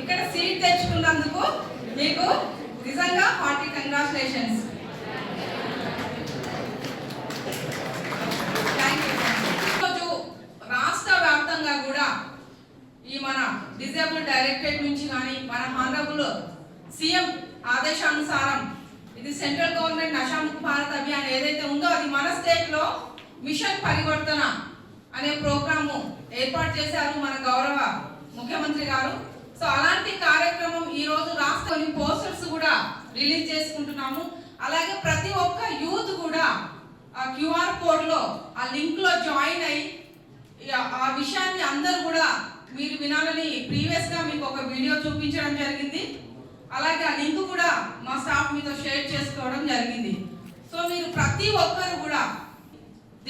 ఇక్కడ సీట్ తెచ్చుకున్నందుకు మీకు నిజంగా హార్టీ కంగ్రాచులేషన్స్ ఈరోజు రాష్ట్ర వ్యాప్తంగా కూడా ఈ మన డిజేబుల్ డైరెక్టరేట్ నుంచి కానీ మన హానరబుల్ సీఎం ఆదేశానుసారం ఇది సెంట్రల్ గవర్నమెంట్ నషాముక్ భారత్ అభియాన్ ఏదైతే ఉందో అది మన స్టేట్లో మిషన్ పరివర్తన అనే ప్రోగ్రాము ఏర్పాటు చేశారు మన గౌరవ ముఖ్యమంత్రి గారు. సో అలాంటి కార్యక్రమం ఈ రోజు రాష్ట్ర కొన్ని పోస్టర్స్ కూడా రిలీజ్ చేసుకుంటున్నాము. అలాగే ప్రతి ఒక్క యూత్ కూడా ఆ క్యూఆర్ కోడ్లో ఆ లింక్లో జాయిన్ అయ్యి ఆ విషయాన్ని అందరూ కూడా మీరు వినాలని ప్రీవియస్గా మీకు ఒక వీడియో చూపించడం జరిగింది. అలాగే ఆ లింక్ కూడా మా స్టాఫ్ మీతో షేర్ చేసుకోవడం జరిగింది. సో మీరు ప్రతి ఒక్కరు కూడా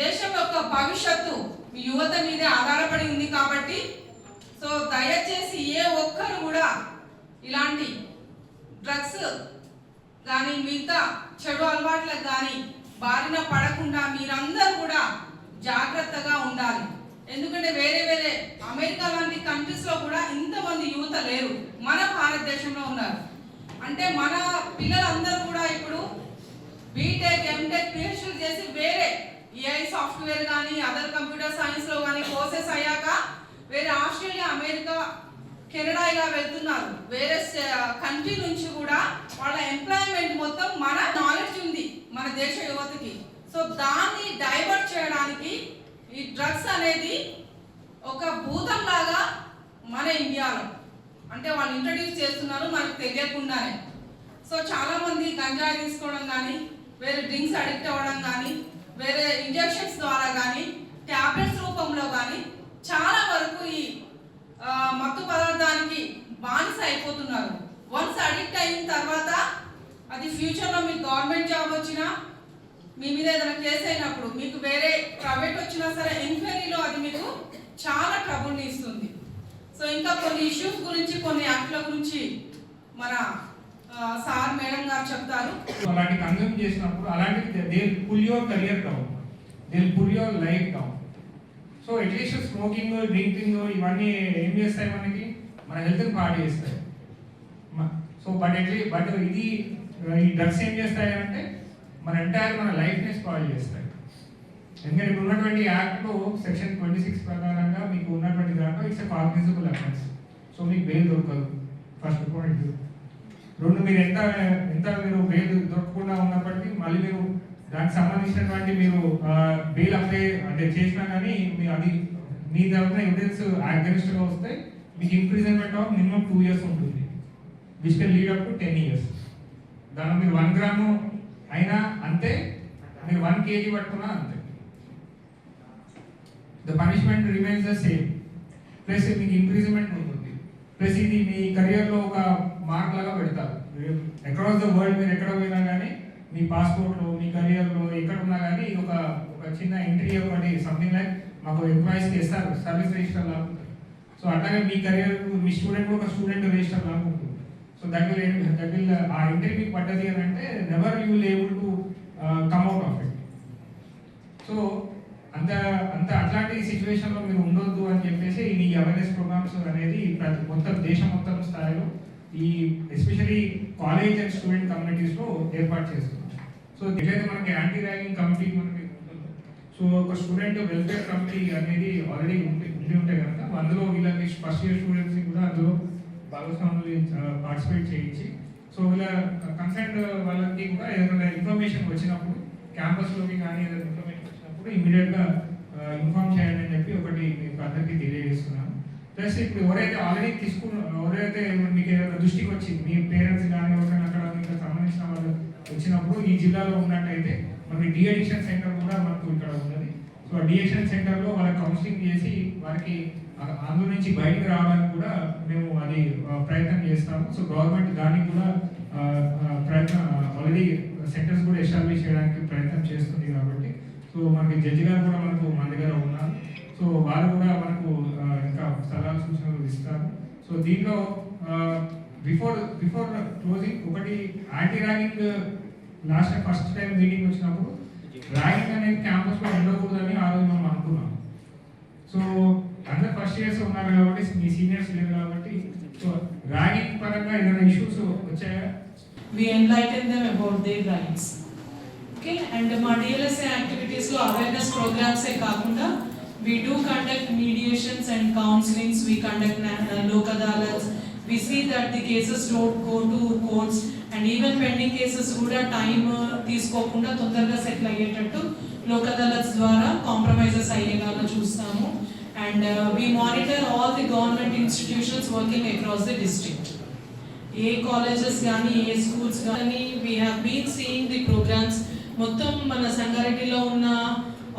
దేశం యొక్క భవిష్యత్తు మీ యువత మీదే ఆధారపడి ఉంది కాబట్టి సో దయచేసి ఏ ఒక్కరు కూడా ఇలాంటి డ్రగ్స్ కానీ మిగతా చెడు అలవాట్లకు కానీ బారిన పడకుండా మీరందరూ కూడా జాగ్రత్తగా ఉండాలి. ఎందుకంటే వేరే వేరే అమెరికా లాంటి కంట్రీస్లో కూడా ఇంతమంది యువత లేరు. మన భారతదేశంలో ఉన్నారు. అంటే మన పిల్లలందరూ కూడా ఇప్పుడు బీటెక్ ఎంటెక్ పిహెచ్డీ చేసి వేరే ఏఐ సాఫ్ట్వేర్ కానీ అదర్ కంప్యూటర్ సైన్స్లో కానీ కోర్సెస్ అయ్యాక వేరే ఆస్ట్రేలియా అమెరికా కెనడా ఇలా వెళ్తున్నారు. వేరే కంట్రీ నుంచి కూడా వాళ్ళ ఎంప్లాయ్మెంట్ మొత్తం మన నాలెడ్జ్ ఉంది మన దేశ యువతకి. సో దాన్ని డైవర్ట్ చేయడానికి ఈ డ్రగ్స్ అనేది ఒక భూతం లాగా మన ఇండియాలో. అంటే వాళ్ళు ఇంట్రడ్యూస్ చేస్తున్నారు మనకు తెలియకుండానే. సో చాలామంది గంజాయి తీసుకోవడం కానీ వేరే డ్రింక్స్ అడిక్ట్ అవ్వడం కానీ వేరే ఇంజెక్షన్స్ ద్వారా కానీ ట్యాబ్లెట్స్ రూపంలో కానీ చాలా వరకు ఈ మత్తు పదార్థానికి బానిస అయిపోతున్నారు. వన్స్ అడిక్ట్ అయిన తర్వాత అది ఫ్యూచర్లో మీకు గవర్నమెంట్ జాబ్ వచ్చినా మీ మీద ఏదైనా కేసు అయినప్పుడు మీకు వేరే ప్రైవేట్ వచ్చినా సరే ఎంక్వైరీలో అది మీకు చాలా ట్రబుల్ని ఇస్తుంది. సో ఇంకా కొన్ని ఇష్యూస్ గురించి కొన్ని యాక్ట్ల గురించి మన సార్ మేడం గారు చెప్తారు. అలాంటి కన్జ్యూమ్ చేసినప్పుడు అలాంటివి they pull your career down they pull your life down so at least smoking drinking ఇవన్నీ ఏం చేస్తాయి మనకి? మన హెల్త్ని పాడు చేస్తాయి. సో బట్ ఎట్లీ బట్ ఇది ఈ డ్రగ్స్ ఏం చేస్తాయి అంటే మన ఎంటైర్ మన లైఫ్ని స్పాయిల్ చేస్తాయి. ఎందుకంటే ఇప్పుడు ఉన్నటువంటి యాక్ట్లో సెక్షన్ ట్వంటీ సిక్స్ ప్రకారంగా మీకు ఉన్నటువంటి దాంట్లో ఇట్స్ కాగ్నిజబుల్ అఫెన్స్ సో మీకు బెయిల్ దొరకదు. ఫస్ట్ పాయింట్ రెండు మీరు ఎంత ఎంత మీరు బెయిల్ దొరకకుండా ఉన్నప్పటికీ మళ్ళీ మీరు దానికి సంబంధించినటువంటి మీరు బెయిల్ అప్లై అంటే చేసినా కానీ మీరు అది మీ తరఫున ఎవిడెన్స్ అగ్రెస్ట్గా వస్తే మీకు imprisonment of minimum two years ఉంటుంది. Which can lead up to ten years దాని మీరు వన్ గ్రాము అయినా అంతే మీరు వన్ కేజీ పట్టుకున్నా అంతే. The punishment remains the same plus మీకు ఇంప్రిజన్మెంట్ ఉంటుంది. ప్లస్ ఇది మీ కెరియర్లో ఒక మార్క్ లాగా పెడతారు. అక్రాస్ ద వరల్డ్ మీరు ఎక్కడ పోయినా కానీ మీ పాస్పోర్ట్లో మీ కెరియర్లో ఎక్కడ ఉన్నా కానీ ఒక ఒక చిన్న ఎంట్రీ ఒకటి సంథింగ్ లైక్ మాకు ఎంప్లాయీస్కి ఇస్తారు. సర్వీస్ రిజిస్టర్ లాగా సో అట్లాగే మీ కెరియర్ మీ స్టూడెంట్ ఒక స్టూడెంట్ రిజిస్టర్ లాగా so that will that will ఆ ఎంట్రీ మీకు పడ్డది అని అంటే never you will able to come out of it so అంత అంత అట్లాంటి సిచ్యువేషన్లో మీరు ఉండొద్దు అని చెప్పేసి ఈ అవేర్నెస్ ప్రోగ్రామ్స్ అనేది ప్రతి మొత్తం దేశం మొత్తం స్థాయిలో ఈ ఎస్పెషలీ కాలేజ్ అండ్ స్టూడెంట్ కమ్యూనిటీస్లో ఏర్పాటు చేస్తున్నారు. సో ఎట్లయితే మనకి యాంటీ ర్యాగింగ్ కమిటీ మనకి సో ఒక స్టూడెంట్ వెల్ఫేర్ కమిటీ అనేది ఆల్రెడీ ఉండి ఉండి ఉంటే కనుక అందులో వీళ్ళకి ఫస్ట్ ఇయర్ స్టూడెంట్స్ కూడా అందులో భాగస్వాములు పార్టిసిపేట్ చేయించి సో ఇలా కన్సెంట్ వాళ్ళకి కూడా ఏదైనా ఇన్ఫర్మేషన్ వచ్చినప్పుడు క్యాంపస్లోకి కానీ ఏదైనా ఇన్ఫర్మేషన్ వచ్చినప్పుడు ఇమీడియట్గా ఇన్ఫామ్ ఇన్ఫార్మ్ చెప్పి ఒకటి మీకు అందరికీ తెలియజేస్తున్నాను. ప్లస్ ఇప్పుడు ఎవరైతే ఆల్రెడీ తీసుకున్న ఎవరైతే మీకు ఏదైనా దృష్టికి వచ్చింది మీ పేరెంట్స్ కానీ ఎవరైనా అక్కడ మీకు సంబంధించిన వాళ్ళు వచ్చినప్పుడు ఈ జిల్లాలో ఉన్నట్టయితే మనకి డిఎడిక్షన్ సెంటర్ కూడా మనకు ఇక్కడ ఉన్నది. సో ఆ సెంటర్లో అడిక్షన్ వాళ్ళకి కౌన్సిలింగ్ చేసి వారికి అందులో నుంచి బయటకు రావడానికి కూడా మేము అది ప్రయత్నం చేస్తాము. సో గవర్నమెంట్ దానికి కూడా ప్రయత్నం ఆల్రెడీ సెంటర్స్ కూడా ఎస్టాబ్లిష్ చేయడానికి ప్రయత్నం చేస్తుంది కాబట్టి. సో మనకి జడ్జి గారు కూడా మనకు మన దగ్గర ఉన్నారు. సో వారు కూడా మనకు ఇంకా సలహా సూచనలు ఇస్తారు. సో దీంట్లో బిఫోర్ బిఫోర్ క్లోజింగ్ ఒకటి anti ragging last first time meeting వచ్చినప్పుడు ర్యాగింగ్ అనేది క్యాంపస్లో ఉండకూడదని ఆ రోజు మనం ఇయర్స్ ఉన్నారు కాబట్టి మీ సీనియర్స్ లేరు కాబట్టి సో ర్యాగింగ్ పరంగా ఏదైనా ఇష్యూస్ వచ్చాయా? We enlighten them about their rights okay and మా డిఎల్ఎస్ఏ యాక్టివిటీస్లో అవేర్నెస్ ప్రోగ్రామ్సే కాకుండా we do conduct mediations and counsellings we conduct Lok Adalats we see that the cases don't go to courts and even pending cases కూడా time తీసుకోకుండా తొందరగా settle అయ్యేటట్టు లోక్ అదాలత్స్ ద్వారా compromises అయ్యేలాగా చూస్తాము. And we monitor all the government institutions working across the district A colleges కానీ ఏ schools కానీ we have been seeing the programmes మొత్తం మన సంగారెడ్డిలో ఉన్న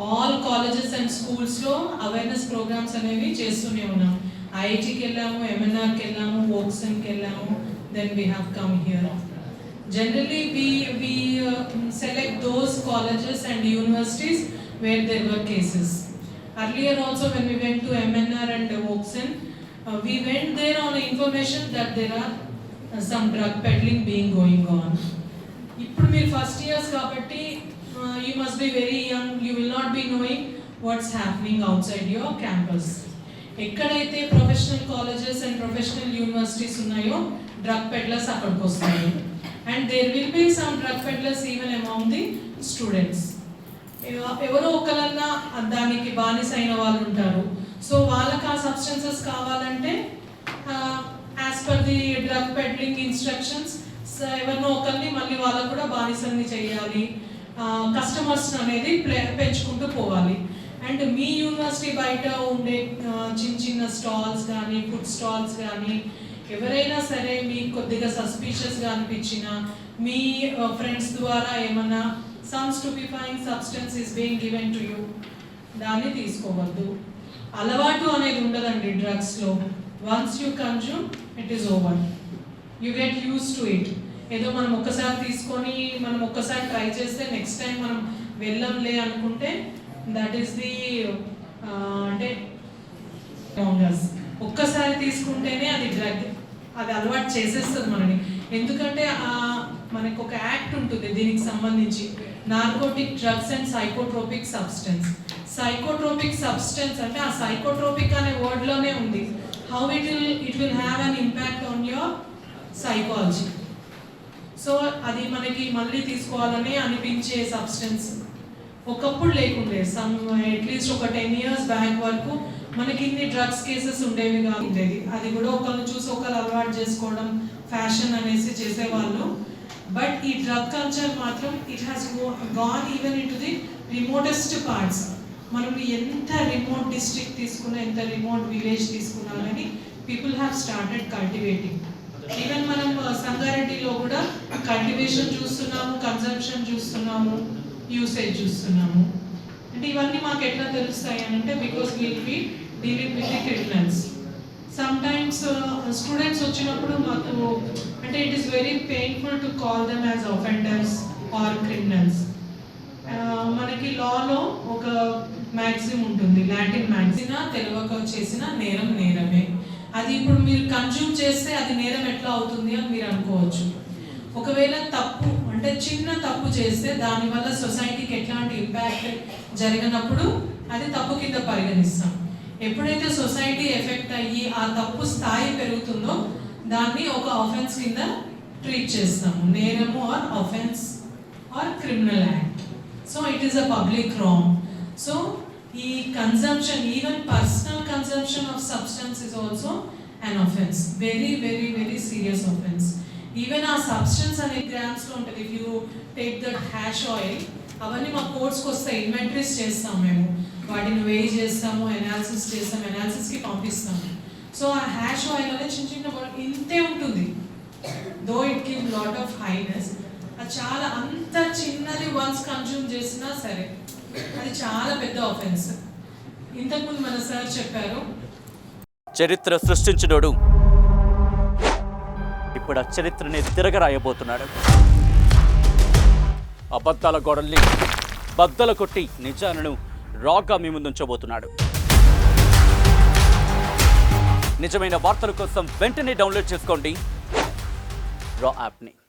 ఆల్ కాలేజెస్ అండ్ స్కూల్స్లో అవేర్నెస్ ప్రోగ్రామ్స్ అనేవి చేస్తూనే ఉన్నాం. ఐఐటికి వెళ్ళాము ఎంఎన్ఆర్కి వెళ్ళాము ఓక్సన్కి వెళ్ళాము then we have come here generally we we select those colleges and universities where there were cases earlier also when we went to MNR and Woxsen we went there on information that there are some drug peddling being going on ఇప్పుడు మీరు first years కాబట్టి you must be very young you will not be knowing what's happening outside your campus ఎక్కడైతే professional colleges and professional universities ఉన్నాయో drug peddlers అక్కడికి వస్తాయి. And there will be some drug peddlers even among the students ఎవరో ఒకరన్నా దానికి బానిస అయిన వాళ్ళు ఉంటారు. సో వాళ్ళకి ఆ సబ్స్టెన్సెస్ కావాలంటే as per the drug peddling instructions ఎవరినో ఒకరిని మళ్ళీ వాళ్ళకు కూడా బానిసల్ని చేయాలి. కస్టమర్స్ అనేది ప్లే- పెంచుకుంటూ పోవాలి. అండ్ మీ యూనివర్సిటీ బయట ఉండే చిన్న చిన్న స్టాల్స్ కానీ ఫుడ్ స్టాల్స్ కానీ ఎవరైనా సరే మీకు కొద్దిగా సస్పీషియస్గా అనిపించినా మీ ఫ్రెండ్స్ ద్వారా ఏమన్నా some stupefying substance is being given to you దాన్ని తీసుకోవద్దు. అలవాటు అనేది ఉండదండి డ్రగ్స్లో once you consume it is over you get use to it ఏదో మనం ఒక్కసారి తీసుకొని మనం ఒక్కసారి ట్రై చేస్తే నెక్స్ట్ టైం మనం వెళ్ళంలే అనుకుంటే దట్ ఈస్ ది అంటే ఫంగస్ ఒక్కసారి తీసుకుంటేనే అది డ్రగ్ అది అలవాటు చేసేస్తుంది మనని. ఎందుకంటే ఆ మనకు ఒక యాక్ట్ ఉంటుంది దీనికి సంబంధించి. Narcotic drugs and psychotropic substance psychotropic substance అంటే ఆ సైకోట్రోపిక్ అనే వర్డ్లోనే ఉంది. How it will it will have an impact on your psychology so అది మనకి మళ్ళీ తీసుకోవాలని అనిపించే సబ్స్టెన్స్ ఒకప్పుడు లేకుండే సమ్ అట్లీస్ట్ ఒక టెన్ ఇయర్స్ బ్యాక్ వరకు మనకి ఇన్ని డ్రగ్స్ కేసెస్ ఉండేవి కాదు ఉండేది అది కూడా ఒకరిని చూసి ఒకరు అలవాటు చేసుకోవడం ఫ్యాషన్ అనేసి చేసేవాళ్ళు. బట్ ఈ డ్రగ్ కల్చర్ మాత్రం it has gone even in to the remotest parts మనం ఎంత రిమోట్ డిస్ట్రిక్ట్ తీసుకున్నా ఎంత రిమోట్ విలేజ్ తీసుకున్నా కానీ people have started cultivating even మనం uh, సంగారెడ్డిలో కూడా కల్టివేషన్ చూస్తున్నాము కన్సంప్షన్ చూస్తున్నాము యూసేజ్ చూస్తున్నాము. అంటే ఇవన్నీ మాకు ఎట్లా తెలుస్తాయి అని అంటే because will be dealing with the sometimes students వచ్చినప్పుడు మాకు అంటే it is very painful to call them as offenders or criminals మనకి లాలో ఒక మ్యాక్సిమ్ ఉంటుంది లాటిన్ మ్యాక్సినా తెలియక చేసిన నేరం నేరమే. అది ఇప్పుడు మీరు కన్జ్యూమ్ చేస్తే అది నేరం ఎట్లా అవుతుంది అని మీరు అనుకోవచ్చు. ఒకవేళ తప్పు అంటే చిన్న తప్పు చేస్తే దానివల్ల సొసైటీకి ఎట్లాంటి ఇంపాక్ట్ జరిగినప్పుడు అది తప్పు కింద పరిగణిస్తాం. ఎప్పుడైతే సొసైటీ ఎఫెక్ట్ అయ్యి ఆ తప్పు స్థాయి పెరుగుతుందో దాన్ని ఒక ఆఫెన్స్ కింద ట్రీట్ చేస్తాము నేరము or offence or criminal act so it is a public wrong so ఈ consumption even personal consumption of substance is also an offence very very very serious offence even ఆ సబ్స్టెన్స్ అనే గ్రామ్స్లో ఉంటుంది. If you take that hash oil అవన్నీ మా కోర్స్కి వస్తాయి. Inventories చేస్తాం మేము. వాటిని వేయి చేస్తాము ఎనాలిసిస్ చేస్తాం ఎనాలిసిస్కి పంపిస్తాము సో ఆ హ్యాష్ ఆయిల్ అనేది చిన్న చిన్న ఇంతే ఉంటుంది. Though it give lot of highness అది చాలా అంత చిన్నది వన్స్ కన్జ్యూమ్ చేసినా సరే అది చాలా పెద్ద ఆఫెన్స్ ఇంతకుముందు మన సార్ చెప్పారు. చరిత్ర సృష్టించినోడు. ఇప్పుడు ఆ చరిత్రని తిరగరాయబోతున్నాడు. అబద్ధాల గోడల్ని బద్దలు కొట్టి నిజాలను రాగా మీ ముందుంచబోతున్నాడు. నిజమైన వార్తల కోసం వెంటనే డౌన్లోడ్ చేసుకోండి. రా యాప్ని.